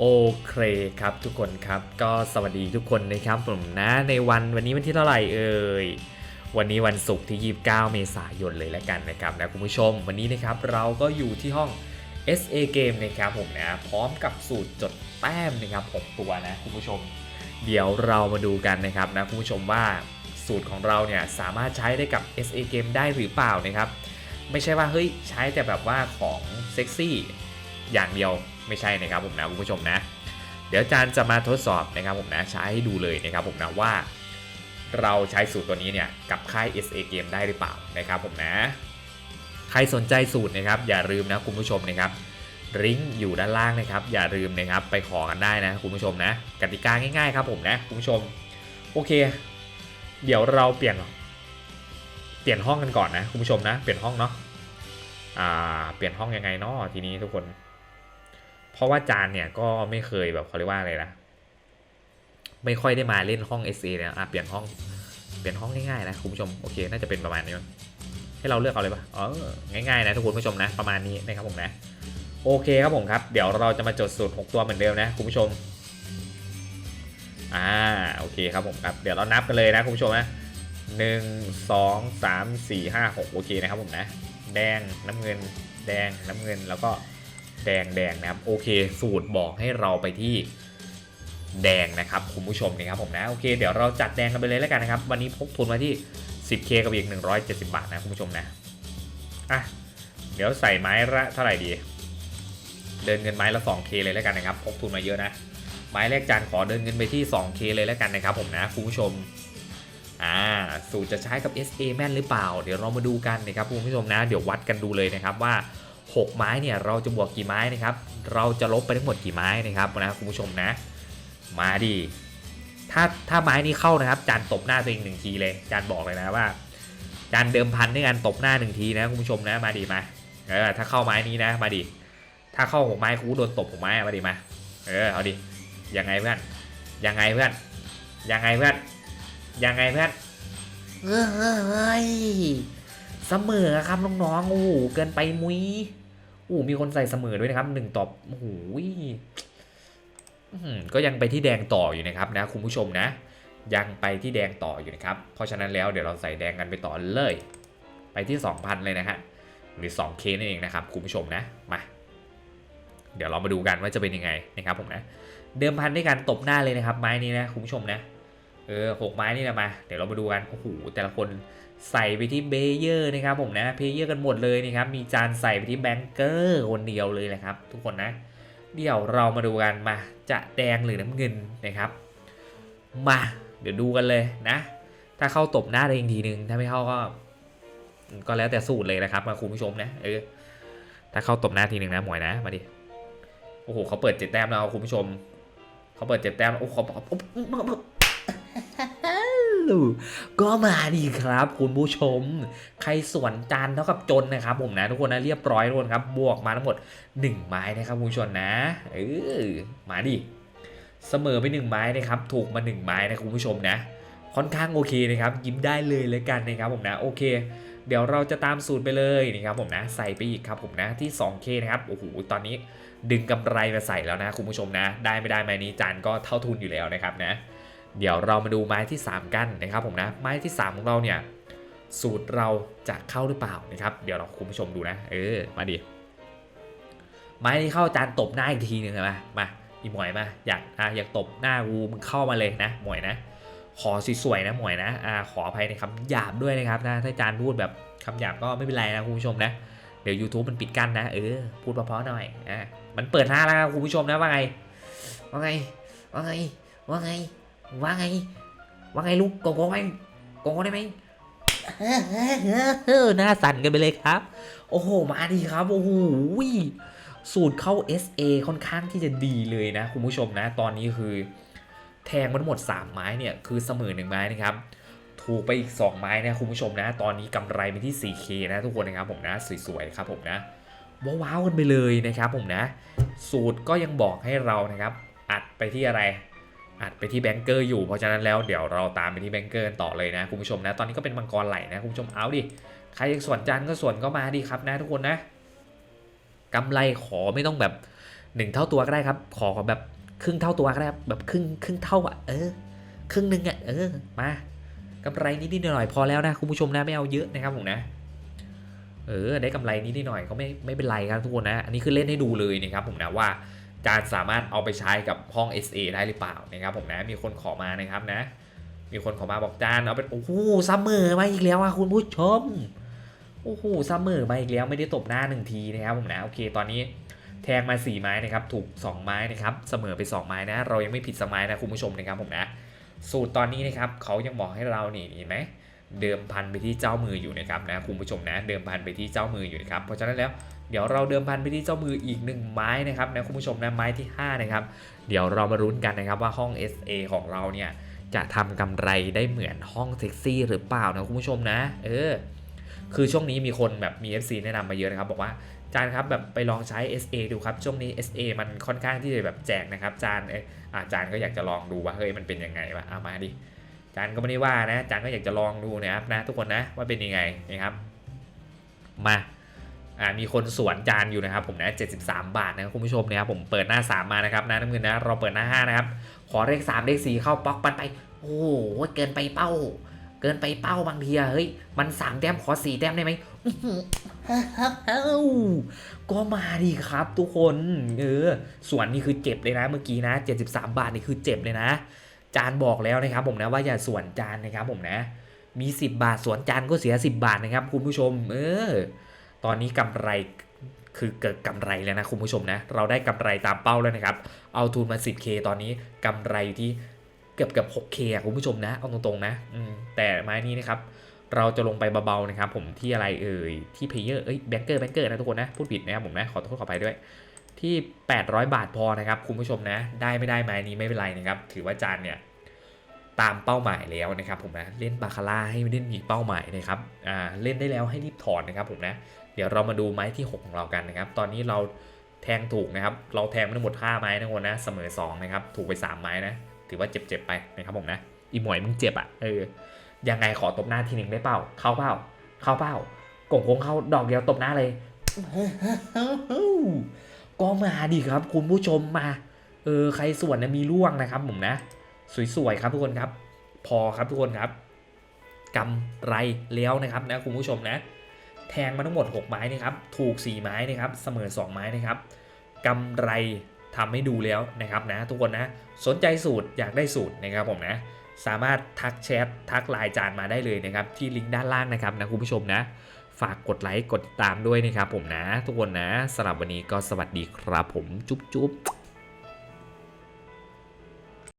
โอเคครับทุกคนครับก็สวัสดีทุกคนนะครับผมนะในวันวันนี้วันที่เท่าไหร่เอ่ยวันนี้วันศุกร์ที่ 29 เมษายนเลยแล้วกันนะครับนะคุณผู้ชม วันนี้นะครับเราก็อยู่ที่ห้อง SA Game นะครับผมนะพร้อมกับสูตรจดแต้มนะครับ6ตัวนะคุณผู้ชม เดี๋ยวเรามาดูกันนะครับนะคุณผู้ชมว่าสูตรของเราเนี่ยสามารถใช้ได้กับ SA Game ได้หรือเปล่านะครับ ไม่ใช่ว่าเฮ้ยใช้แต่แบบว่าของเซ็กซี่อย่างเดียว ไม่ใช่นะครับผมนะคุณผู้ชมนะ เดี๋ยวอาจารย์จะมาทดสอบนะครับผมนะใช้ให้ดูเลยนะครับผมนะว่า เราใช้สูตรตัวนี้เนี่ยกับค่าย SA Game ได้หรือเปล่านะครับผมนะ ใครสนใจสูตรนะครับ อย่าลืมนะคุณผู้ชมนะครับลิงก์อยู่ด้านล่างนะครับ อย่าลืมนะครับไปขอกันได้นะคุณผู้ชมนะ กติกาง่ายๆครับผมนะคุณผู้ชมโอเค เดี๋ยวเราเปลี่ยน เปลี่ยนห้องกันก่อนนะคุณผู้ชมนะ เปลี่ยนห้องเนาะอ่าเปลี่ยนห้องยังไงเนาะทีนี้ทุกคน เพราะว่าจานเนี่ยก็ไม่เคยแบบเขาเรียกว่าอะไรนะไม่ค่อยได้มาเล่นห้อง SA เนี่ยอะเปลี่ยนห้องเปลี่ยนห้องง่ายๆนะคุณผู้ชมโอเคน่าจะเป็นประมาณนี้มั้งให้เราเลือกเอาเลยปะอ๋อง่ายๆนะทุกคนผู้ชมนะประมาณนี้นะครับผมนะโอเคครับผมครับ เดี๋ยวเราจะมาจดสูตร 6 ตัวเหมือนเดิมนะคุณผู้ชมอ่าโอเคครับผมครับเดี๋ยวเรานับกันเลยนะคุณผู้ชมนะหนึ่งสองสามสี่ห้าหกโอเคนะครับผมนะ แดงน้ำเงิน แดงน้ำเงินแล้วก็ แดงแดงนะครับโอเคสูตรบอกให้เราไปที่แดงนะครับคุณผู้ชมนะครับผมนะโอเคเดี๋ยวเราจัดแดงกันไปเลยแล้วกันนะครับ วันนี้พกทุนมาที่ 10k กับอีก 170 บาทนะคุณผู้ชมนะอะเดี๋ยวใส่ไม้ละเท่าไหร่ดี เดินเงินไม้ละ 2k เลยแล้วกันนะครับพกทุนมาเยอะนะไม้แรกจานขอเดินเงินไปที่ 2k เลยแล้วกันนะครับผมนะคุณผู้ชมอ่าสูตรจะใช้กับ SA แม่นหรือเปล่า เดี๋ยวเรามาดูกันนะครับคุณผู้ชมนะ เดี๋ยววัดกันดูเลยนะครับว่า 6 ไม้เนี่ยเราจะบวกกี่ไม้นะครับ เราจะลบไปทั้งหมดกี่ไม้นะครับนะคุณผู้ชมนะ มาดิถ้าถ้าไม้นี้เข้านะครับ จานตบหน้าตัวเองหนึ่งทีเลย จานบอกเลยนะว่า จานเดิมพันด้วยการตบหน้าหนึ่งทีนะคุณผู้ชมนะมาดิมาเออถ้าเข้าไม้นี้นะมาดิถ้าเข้าหกไม้กูโดนตบหกไม้มาดิมาเออเอาดิยังไงเพื่อนยังไงเพื่อนยังไงเพื่อนยังไงเพื่อนเฮ้ย เสมอครับน้องๆโอ้โหเกินไปมุ้ยโอ้โหมีคนใส่เสมอด้วยนะครับหนึ่งตอบโอ้โหก็ยังไปที่แดงต่ออยู่นะครับนะคุณผู้ชมนะ ยังไปที่แดงต่ออยู่นะครับ เพราะฉะนั้นแล้วเดี๋ยวเราใส่แดงกันไปต่อเลย ไปที่ 2,000 เลยนะฮะหรือ 2K นั่นเองนะครับคุณผู้ชมนะมาเดี๋ยวเรามาดูกันว่าจะเป็นยังไงนะครับผมนะ เดิมพันด้วยการตบหน้าเลยนะครับไม้นี้นะคุณผู้ชมนะ เออหกไม้นี่แหละมา เดี๋ยวเรามาดูกัน โอ้โห แต่ละคนใส่ไปที่เบเยอร์นะครับผมนะเพเยอร์กันหมดเลยนะครับ มีจานใส่ไปที่แบงเกอร์คนเดียวเลยนะครับ ทุกคนนะ เดี๋ยวเรามาดูกันมา จะแดงหรือน้ำเงินนะครับ มา เดี๋ยวดูกันเลยนะ ถ้าเข้าตบหน้าตัวเองทีนึง ถ้าไม่เข้าก็ ก็แล้วแต่สูตรเลยนะครับมาคุณผู้ชมนะ เออ ถ้าเข้าตบหน้าทีนึงนะหมวยนะ มาดิ โอ้โหเขาเปิดเจ็ดแต้มแล้วคุณผู้ชม เขาเปิดเจ็ดแต้มแล้โอ้เขา ก็มาดีครับคุณผู้ชม ใครสวนจานเท่ากับจนนะครับผมนะทุกคนนะเรียบร้อยทุกคนครับ บวกมาทั้งหมด 1 ไม้นะครับคุณผู้ชมนะเออมาดิเสมอไป 1 ไม้นะครับ ถูกมา 1 ไม้นะคุณผู้ชมนะ ค่อนข้างโอเคนะครับ ยิ้มได้เลยเลยกันนะครับผมนะโอเค เดี๋ยวเราจะตามสูตรไปเลยนะครับผมนะใส่ไปอีกครับผมนะที่ 2K นะครับโอ้โหตอนนี้ดึงกำไรมาใส่แล้วนะคุณผู้ชมนะ ได้ไม่ได้ไม้นี้จานก็เท่าทุนอยู่แล้วนะครับนะ เดี๋ยวเรามาดูไม้ที่ 3 กันนะครับผมนะไม้ที่ 3 ของเราเนี่ยสูตรเราจะเข้าหรือเปล่านะครับ เดี๋ยวเราคุณผู้ชมดูนะเออมาดิไม้ที่เข้าจานตบหน้าอีกทีหนึ่งมามาอีหมวยมาอยากอะอยากตบหน้ากูมึงเข้ามาเลยนะหมวยนะ ขอสวยๆนะหมวยนะอ่าขออภัยในคำหยาบด้วยนะครับนะถ้าจานพูดแบบคำหยาบก็ไม่เป็นไรนะคุณผู้ชมนะเดี๋ยว YouTube มันปิดกั้นนะเออพูดเพราะๆหน่อยอะมันเปิดหน้าแล้วครับคุณผู้ชมนะว่าไงว่าไงว่าไงว่าไง ว่าไง ว่าไงลูกโกโก้ไหมโกโก้ได้ไหมหน้าสั่นกันไปเลยครับ โอ้โห มาดีครับ โอ้โหสูตรเข้า SA ค่อนข้างที่จะดีเลยนะ คุณผู้ชมนะ ตอนนี้คือ แทงมันหมด 3 ไม้เนี่ย คือเสมอหนึ่งไม้นะครับ ถูกไปอีก 2 ไม้นะ คุณผู้ชมนะ ตอนนี้กำไรไปที่ 4K นะทุกคนนะครับผมนะ สวยๆครับผมนะว้าวๆกันไปเลยนะครับผมนะ สูตรก็ยังบอกให้เรานะครับ อัดไปที่อะไร อัดไปที่แบงเกอร์อยู่เพราะฉะนั้นแล้วเดี๋ยวเราตามไปที่แบงเกอร์ต่อเลยนะคุณผู้ชมนะ ตอนนี้ก็เป็นมังกรไหลนะคุณผู้ชมเอาดิใครยังส่วนจานก็ส่วนก็มาดิครับนะทุกคนนะกำไรขอไม่ต้องแบบหนึ่งเท่าตัวก็ได้ครับ ขอแบบครึ่งเท่าตัวก็ได้ครับแบบครึ่งครึ่งเท่าอะเออครึ่งหนึ่งอะเออมากำไรนิดๆหน่อยๆพอแล้วนะคุณผู้ชมนะไม่เอาเยอะนะครับผมนะเออได้กำไรนิดๆหน่อยก็ไม่ไม่เป็นไรครับทุกคนนะ อันนี้คือเล่นให้ดูเลยนะครับผมนะว่า จานสามารถเอาไปใช้กับห้อง SA ได้หรือเปล่านะครับผมนะมีคนขอมานะครับนะ มีคนขอมาบอกจานเอาเป็นโอ้โหซัมเมอร์มาอีกแล้วอะคุณผู้ชมโอ้โหซัมเมอร์มาอีกแล้วไม่ได้ตบหน้าหนึ่งทีนะครับผมนะโอเคตอนนี้แทงมา 4 ไม้นะครับถูก 2 ไม้นะครับเสมอไป 2 ไม้นะ เรายังไม่ผิดสมัยนะคุณผู้ชมนะครับผมนะ สูตรตอนนี้นะครับเขายังบอกให้เรานี่เห็นไหมเดิมพันไปที่เจ้ามืออยู่นะครับนะคุณผู้ชมนะ เดิมพันไปที่เจ้ามืออยู่นะครับเพราะฉะนั้นแล้ว เดี๋ยวเราเดิมพันไปที่เจ้ามืออีกหนึ่งไม้นะครับนะคุณผู้ชมนะไม้ที่ห้านะครับ เดี๋ยวเรามารุ้นกันนะครับว่าห้อง SA ของเราเนี่ยจะทำกำไรได้เหมือนห้องเซ็กซี่หรือเปล่านะคุณผู้ชมนะ เออ คือช่วงนี้มีคนแบบมี FC แนะนำมาเยอะนะครับ บอกว่าจานครับแบบไปลองใช้ SA ดูครับ ช่วงนี้ SA มันค่อนข้างที่จะแบบแจกนะครับ จานเออาจารย์ก็อยากจะลองดูว่าเฮ้ยมันเป็นยังไงวะเอามาดิจานก็ไม่ได้ว่านะจานก็อยากจะลองดูนะครับนะ ทุกคนนะว่าเป็นยังไงนะครับมา อ่ามีคนสวนจานอยู่นะครับผมนะ 73 บาทนะครับคุณผู้ชมนะครับผมเปิดหน้า 3 มานะครับนะน้ำเงินนะเราเปิดหน้า 5 นะครับ ขอเลข 3 เลข 4 เข้าป๊อกปันไป โอ้โหเกินไปเป้า เกินไปเป้าบางทีอะเฮ้ย มันสามแต้มขอสี่แต้มได้ไหมก็มาดีครับทุกคนเออส่วนนี้คือเจ็บเลยนะเมื่อกี้นะ 73 บาทนี่คือเจ็บเลยนะ จานบอกแล้วนะครับผมนะว่าอย่าส่วนจานนะครับผมนะ มี 10 บาทส่วนจานก็เสีย 10 บาทนะครับคุณผู้ชม เออ ตอนนี้กำไรคือเกิดกำไรแล้วนะคุณผู้ชมนะ เราได้กำไรตามเป้าแล้วนะครับ เอาทุนมา 10k ตอนนี้กำไรอยู่ที่เกือบเกือบ 6K อะคุณผู้ชมนะ เอาตรงๆนะแต่ไม้นี้นะครับ เราจะลงไปเบาๆนะครับ ผมที่อะไรเอ่ย ที่เพเยอร์เอ้ยแบงเกอร์แบงเกอร์นะทุกคนนะ พูดผิดนะครับผมนะ ขอโทษขอไปด้วย ที่ 800 บาทพอนะครับคุณผู้ชมนะ ได้ไม่ได้ไม้นี้ไม่เป็นไรนะครับ ถือว่าจานเนี่ยตามเป้าหมายแล้วนะครับผมนะเล่นบาคาร่าให้เล่นมีเป้าหมายนะครับอ่าเล่นได้แล้วให้รีบถอนนะครับผมนะ เดี๋ยวเรามาดูไม้ที่ 6 ของเรากันนะครับ ตอนนี้เราแทงถูกนะครับ เราแทงมาทั้งหมด5ไม้นะคนนะ เสมอ2นะครับ ถูกไป 3 ไม้นะ ถือว่าเจ็บๆไปนะครับผมนะ อีหมวยมึงเจ็บอะ่ะ เออ ยังไงขอตบหน้าทีหนึ่งได้เปล่า เข้าเปล่า เข้าเปล่ากงคงเข้าดอกเดียวตบหน้าเลย ก็มาดิครับ คุณผู้ชมมา เออ ใครส่วนนะมีร่วงนะครับผมนะ สวยๆครับทุกคนครับ พอครับทุกคนครับกำไรแล้วนะครับนะคุณผู้ชมนะ แทงมาทั้งหมด 6 ไม้นะครับ ถูก 4 ไม้นะครับ เสมอ 2 ไม้นะครับกำไรทำให้ดูแล้วนะครับนะทุกคนนะ สนใจสูตรอยากได้สูตรนะครับผมนะ สามารถทักแชททักไลน์จานมาได้เลยนะครับ ที่ลิงก์ด้านล่างนะครับนะคุณผู้ชมนะ ฝากกดไลค์กดติดตามด้วยนะครับผมนะ ทุกคนนะสำหรับวันนี้ก็สวัสดีครับผมจุ๊บจุ๊บ